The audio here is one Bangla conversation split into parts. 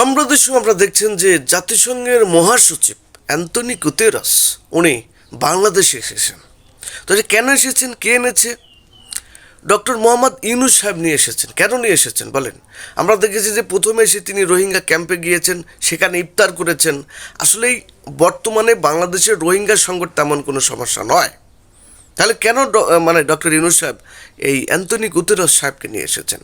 সম্প্রতি আপনারা দেখছেন যে জাতিসংঘের মহাসচিব অ্যান্টনি কুতেরাস উনি বাংলাদেশে এসেছেন। তো যে কেন এসেছেন, কে এনেছে? ডক্টর মোহাম্মদ ইউনুস সাহেব নিয়ে এসেছেন। কেন নিয়ে এসেছেন বলেন? আমরা দেখেছি যে প্রথমে এসে তিনি রোহিঙ্গা ক্যাম্পে গিয়েছেন, সেখানে ইফতার করেছেন। আসলেই বর্তমানে বাংলাদেশের রোহিঙ্গা সংকট তেমন কোনো সমস্যা নয়। তাহলে কেন মানে ডক্টর ইউনুস সাহেব এই অ্যান্টনি গুতেরস সাহেবকে নিয়ে এসেছেন?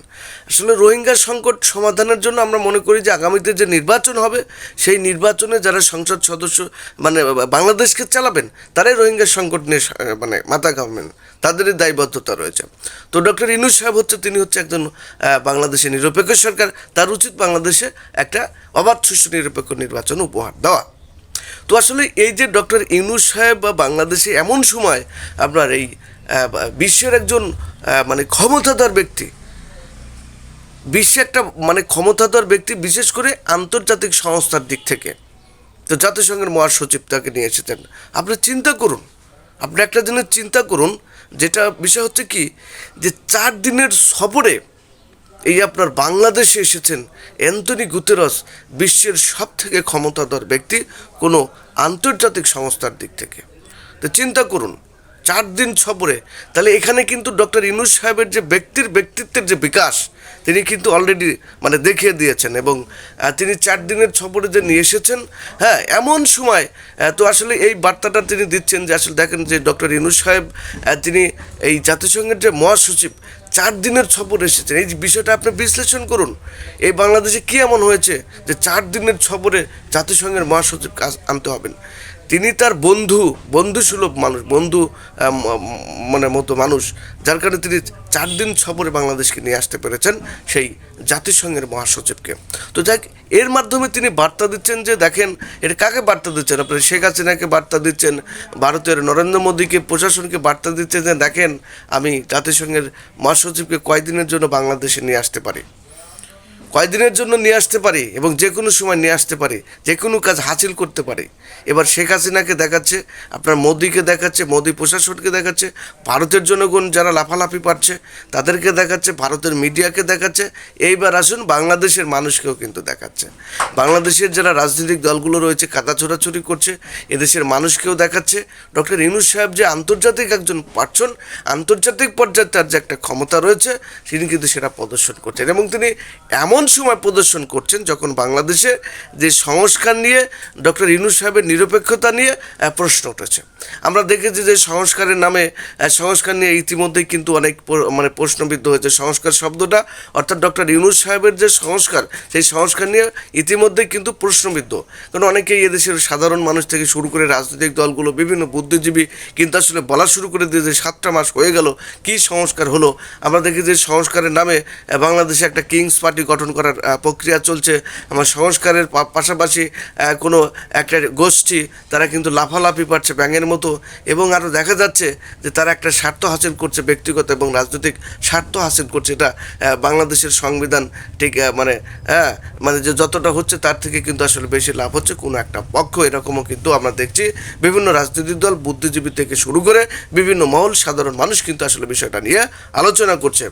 আসলে রোহিঙ্গা সংকট সমাধানের জন্য আমরা মনে করি যে আগামীতে যে নির্বাচন হবে, সেই নির্বাচনে যারা সংসদ সদস্য মানে বাংলাদেশকে চালাবেন, তারাই রোহিঙ্গা সংকট নিয়ে মানে মাথা ঘামবেন। তাদেরই দায়বদ্ধতা রয়েছে। তো ডক্টর ইউনুস সাহেব হচ্ছে, তিনি হচ্ছে একজন বাংলাদেশের নিরপেক্ষ সরকার। তার উচিত বাংলাদেশে একটা অবাধ সুষ্ঠু নিরপেক্ষ নির্বাচন উপহার দেওয়া। তো আসলে এই যে ডক্টর ইউনুস সাহেব বা বাংলাদেশে এমন সময় আপনার এই বিশ্বের একজন মানে ক্ষমতাধর ব্যক্তি, বিশ্বে একটা মানে ক্ষমতাধর ব্যক্তি বিশেষ করে আন্তর্জাতিক সংস্থার দিক থেকে, তো জাতিসংঘের মহাসচিব তাকে নিয়ে এসেছেন। আপনি চিন্তা করুন, আপনি একটা জিনিস চিন্তা করুন, যেটা বিষয় হচ্ছে কি, যে চার দিনের সফরে এই আপনার বাংলাদেশে এসেছেন অ্যান্টনি গুতেরস, বিশ্বের সব থেকে ক্ষমতাধর ব্যক্তি কোনো আন্তর্জাতিক সংস্থার দিক থেকে। তো চিন্তা করুন, চার দিন সফরে তাহলে এখানে কিন্তু ডক্টর ইনুস সাহেবের যে ব্যক্তির ব্যক্তিত্বের যে বিকাশ, তিনি কিন্তু অলরেডি মানে দেখিয়ে দিয়েছেন এবং তিনি চার দিনের সফরে যে নিয়ে এসেছেন হ্যাঁ এমন সময় তো আসলে এই বার্তাটা তিনি দিচ্ছেন যে আসলে দেখেন যে ডক্টর ইনুস সাহেব তিনি এই জাতিসংঘের যে মহাসচিব চার দিনের সফর এসেছেন। এই বিষয়টা আপনি বিশ্লেষণ করুন। এই বাংলাদেশে কী এমন হয়েছে যে চার দিনের সফরে জাতিসংঘের মহাসচিব কাজ আনতে হবেন? তিনি তার বন্ধু বন্ধু সুলভ মানুষ, বন্ধু মানে মতো মানুষ, যার কারণে তিনি চার দিন সফরে বাংলাদেশকে নিয়ে আসতে পেরেছেন সেই জাতিসংঘের মহাসচিবকে। তো যাক, এর মাধ্যমে তিনি বার্তা দিচ্ছেন যে, দেখেন, এর কাকে বার্তা দিচ্ছেন? আপনি শেখ হাসিনাকে বার্তা দিচ্ছেন, ভারতের নরেন্দ্র মোদীকে, প্রশাসনকে বার্তা দিচ্ছেন যে, দেখেন, আমি জাতিসংঘের মহাসচিবকে কয়দিনের জন্য বাংলাদেশে নিয়ে আসতে পারি? কয়দিনের জন্য নিয়ে আসতে পারি এবং যে কোনো সময় নিয়ে আসতে পারি, যে কোনো কাজ হাসিল করতে পারি। এবার শেখ হাসিনাকে দেখাচ্ছে, আপনার মোদিকে দেখাচ্ছে, মোদি প্রশাসনকে দেখাচ্ছে, ভারতের জনগণ যারা লাফালাফি পাচ্ছে তাদেরকে দেখাচ্ছে, ভারতের মিডিয়াকে দেখাচ্ছে। এইবার আসুন বাংলাদেশের মানুষকেও কিন্তু দেখাচ্ছে। বাংলাদেশের যারা রাজনৈতিক দলগুলো রয়েছে কাদা ছোড়াছুরি করছে, এদেশের মানুষকেও দেখাচ্ছে। ডক্টর ইনুস সাহেব যে আন্তর্জাতিক একজন পার্সন, আন্তর্জাতিক পর্যায়ে তার যে একটা ক্ষমতা রয়েছে, তিনি কিন্তু সেটা প্রদর্শন করছেন এবং তিনি এমন সময় প্রদর্শন করছেন যখন বাংলাদেশে যে সংস্কার নিয়ে ডক্টর ইনুস সাহেবের নিরপেক্ষতা নিয়ে প্রশ্ন উঠেছে। আমরা দেখেছি যে সংস্কারের নামে সংস্কার নিয়ে ইতিমধ্যেই কিন্তু অনেক মানে প্রশ্নবিদ্ধ হয়েছে। সংস্কার শব্দটা, অর্থাৎ ডক্টর ইউনুস সাহেবের যে সংস্কার, সেই সংস্কার নিয়ে ইতিমধ্যেই কিন্তু প্রশ্নবিদ্ধ। কারণ অনেকেই এদেশের সাধারণ মানুষ থেকে শুরু করে রাজনৈতিক দলগুলো, বিভিন্ন বুদ্ধিজীবী কিন্তু আসলে বলা শুরু করে দিয়ে যে সাতটা মাস হয়ে গেল, কি সংস্কার হলো? আমরা দেখি যে সংস্কারের নামে বাংলাদেশে একটা কিংস পার্টি গঠন করার প্রক্রিয়া চলছে। আমার সংস্কারের পাশাপাশি কোনো একটা গোষ্ঠী, তারা কিন্তু লাফালাফি পাচ্ছে ব্যাঙের মতো। এবং আরও দেখা যাচ্ছে যে তারা একটা স্বার্থ হাসিল করছে ব্যক্তিগত এবং রাজনৈতিক স্বার্থ হাসিল করছে। এটা বাংলাদেশের সংবিধান ঠিক মানে হ্যাঁ মানে যে যতটা হচ্ছে তার থেকে কিন্তু আসলে বেশি লাভ হচ্ছে। কোনো একটা পক্ষ এরকমও কিন্তু আমরা দেখছি। বিভিন্ন রাজনৈতিক দল বুদ্ধিজীবী থেকে শুরু করে বিভিন্ন মহল সাধারণ মানুষ কিন্তু আসলে বিষয়টা নিয়ে আলোচনা করছে।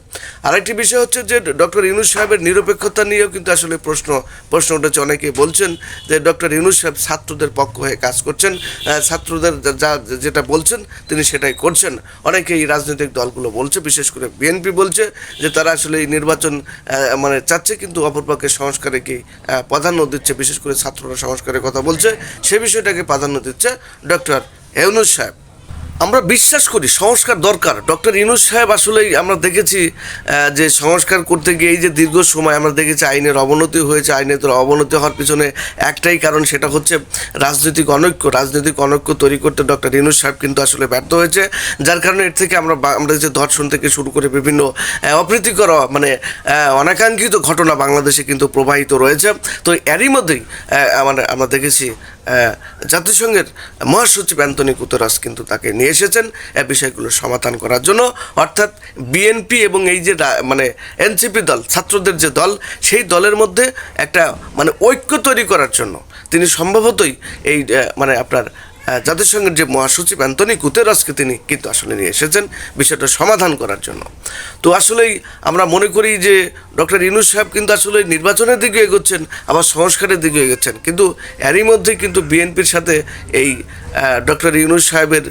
আরেকটি বিষয় হচ্ছে যে ডক্টর ইউনুস সাহেবের নিরপেক্ষতা নিয়েও কিন্তু আসলে প্রশ্ন প্রশ্ন উঠেছে। অনেকে বলছেন যে ডক্টর ইউনুস সাহেব ছাত্রদের পক্ষ হয়ে কাজ করছেন। ছাত্রদের যা- যেটা বলছেন তিনি সেটাই করছেন। অনেকে এই রাজনৈতিক দলগুলো বলছে, বিশেষ করে বিএনপি বলছে যে তারা আসলে এই নির্বাচন মানে চাচ্ছে, কিন্তু অপরপক্ষের সংস্কারে কি প্রাধান্য দিচ্ছে, বিশেষ করে ছাত্ররা সংস্কারের কথা বলছে। সে বিষয়টাকে প্রাধান্য দিচ্ছে ডক্টর ইউনুস সাহেব। আমরা বিশ্বাস করি সংস্কার দরকার। ডক্টর ইনুস সাহেব আসলেই আমরা দেখেছি যে সংস্কার করতে গিয়ে এই যে দীর্ঘ সময় আমরা দেখেছি আইনের অবনতি হয়েছে আইনের অবনতি হওয়ার পিছনে একটাই কারণ সেটা হচ্ছে রাজনৈতিক অনৈক্য। রাজনৈতিক অনৈক্য তৈরি করতে ডক্টর ইনুস সাহেব কিন্তু আসলে ব্যর্থ হয়েছে যার কারণে এর থেকে আমরা আমরা যে ধর্ষণ থেকে শুরু করে বিভিন্ন অপ্রীতিকর মানে অনাকাঙ্ক্ষিত ঘটনা বাংলাদেশে কিন্তু প্রবাহিত রয়েছে। তো এরই মধ্যেই আহ, মানে আমরা দেখেছি জাতিসংঘের মহাসচিব অ্যান্টনি কুতরাস কিন্তু তাকে নিয়ে এসেছেন এ বিষয়গুলো সমাধান করার জন্য। অর্থাৎ বিএনপি এবং এই যে মানে এনসিপি দল, ছাত্রদের যে দল, সেই দলের মধ্যে একটা মানে ঐক্য তৈরি করার জন্য তিনি সম্ভবতই এই মানে আপনার জাতিসংঘের যে মহাসচিব অ্যান্টনি গুতেরাসকে তিনি কিন্তু আসলে নিয়ে এসেছেন বিষয়টা সমাধান করার জন্য। তো আসলেই আমরা মনে করি যে ডক্টর ইনুস সাহেব কিন্তু আসলে নির্বাচনের দিকে এগোচ্ছেন, আবার সংস্কারের দিকে এগোচ্ছেন। কিন্তু এরই মধ্যে কিন্তু বিএনপির সাথে এই ডক্টর ইউনুস সাহেবের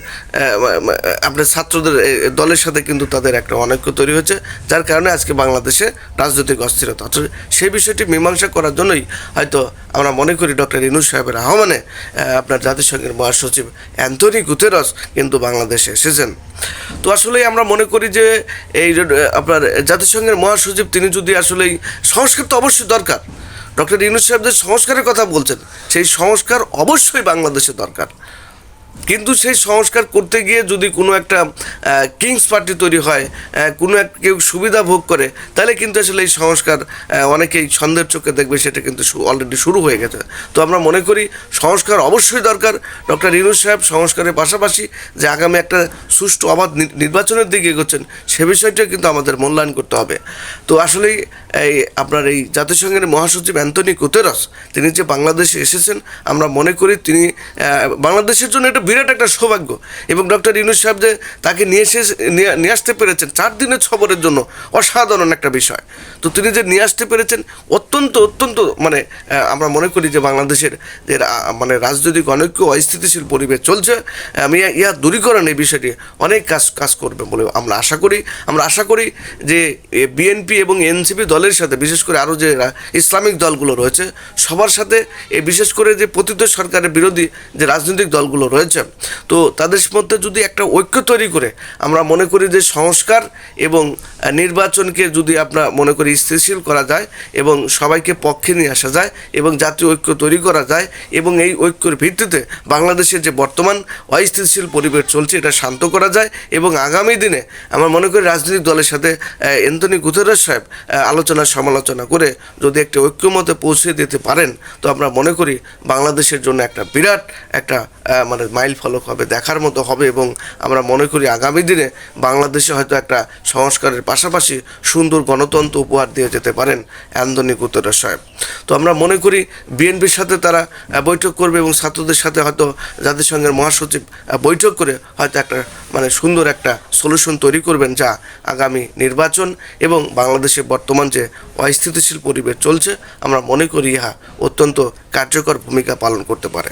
আপনার ছাত্রদের দলের সাথে কিন্তু তাদের একটা অনৈক্য তৈরি হয়েছে, যার কারণে আজকে বাংলাদেশে রাজনৈতিক অস্থিরতা। অথচ সেই বিষয়টি মীমাংসা করার জন্যই হয়তো আমরা মনে করি ডক্টর ইনুস সাহেবের আহ্বানে আপনার জাতিসংঘের মহাসচিব অ্যান্থনি গুতেরস কিন্তু বাংলাদেশে এসেছেন। তো আসলে আমরা মনে করি যে এই আপনার জাতিসংঘের মহাসচিব তিনি যদি আসলে সংস্কার তো অবশ্যই দরকার। ডক্টর ইউনুস সাহেব যে সংস্কারের কথা বলছেন, সেই সংস্কার অবশ্যই বাংলাদেশে দরকার। কিন্তু সেই সংস্কার করতে গিয়ে যদি কোনো একটা কিংস পার্টি তৈরি হয় কোনো এক কেউ সুবিধা ভোগ করে, তাহলে কিন্তু আসলে এই সংস্কার অনেকেই সন্দেহের চোখে দেখবে সেটা কিন্তু অলরেডি শুরু হয়ে গেছে। তো আমরা মনে করি সংস্কার অবশ্যই দরকার। ডক্টর ইনুস সাহেব সংস্কারের পাশাপাশি যে আগামী একটা সুষ্ঠু অবাধ নির্বাচনের দিকে এগোচ্ছেন, সে বিষয়টা কিন্তু আমাদের মূল্যায়ন করতে হবে। তো আসলেই এই আপনার এই জাতিসংঘের মহাসচিব অ্যান্টনি কুতেরস, তিনি যে বাংলাদেশে এসেছেন, আমরা মনে করি তিনি বাংলাদেশের জন্য এটা বিরাট একটা সৌভাগ্য। এবং ডক্টর ইউনুস সাহেব যে তাকে নিয়ে এসে নিয়ে- আসতে পেরেছেন, চার দিনের খবরের জন্য অসাধারণ একটা বিষয়। তো তিনি যে নিয়ে আসতে পেরেছেন, অত্যন্ত অত্যন্ত মানে আমরা মনে করি যে বাংলাদেশের যে মানে রাজনৈতিক অনৈক্য, অস্থিতিশীল পরিবেশ চলছে আমি ইয়া দূরীকরণ এই বিষয়টি অনেক কাজ কাজ করবে বলে আমরা আশা করি। আমরা আশা করি যে বিএনপি এবং এনসিপি দলের সাথে, বিশেষ করে আরও যে ইসলামিক দলগুলো রয়েছে, সবার সাথে এই বিশেষ করে যে পতিত সরকারের বিরোধী যে রাজনৈতিক দলগুলো রয়েছে তো তাদের মধ্যে যদি একটা ঐক্য তৈরি করে আমরা মনে করি যে সংস্কার এবং নির্বাচনকে যদি আমরা মনে করি স্থিতিশীল করা যায় এবং সবাইকে পক্ষে নিয়ে আসা যায় এবং জাতীয় ঐক্য তৈরি করা যায় এবং এই ঐক্যের ভিত্তিতে বাংলাদেশের যে বর্তমান অস্থিতিশীল পরিবেশ চলছে এটা শান্ত করা যায় এবং আগামী দিনে আমার মনে করি রাজনৈতিক দলের সাথে আহ, এন্থনি গুতেরাস সাহেব আলোচনা সমালোচনা করে যদি একটা ঐক্যমতে পৌঁছে দিতে পারেন তো আমরা মনে করি বাংলাদেশের জন্য একটা বিরাট একটা মানে মাইল ফলক হবে, দেখার মতো হবে এবং আমরা মনে করি আগামী দিনে বাংলাদেশে হয়তো একটা সংস্কারের পাশাপাশি সুন্দর গণতন্ত্র উপহার দিয়ে যেতে পারেন অ্যান্দনি গুতেরাস সাহেব। তো আমরা মনে করি বিএনপির সাথে তারা বৈঠক করবে এবং ছাত্রদের সাথে হয়তো জাতিসংঘের মহাসচিব বৈঠক করে হয়তো একটা মানে সুন্দর একটা সলিউশন তৈরি করবেন যা আগামী নির্বাচন এবং বাংলাদেশে বর্তমান যে অস্থিতিশীল পরিবেশ চলছে, আমরা মনে করি ইহা অত্যন্ত কার্যকর ভূমিকা পালন করতে পারে।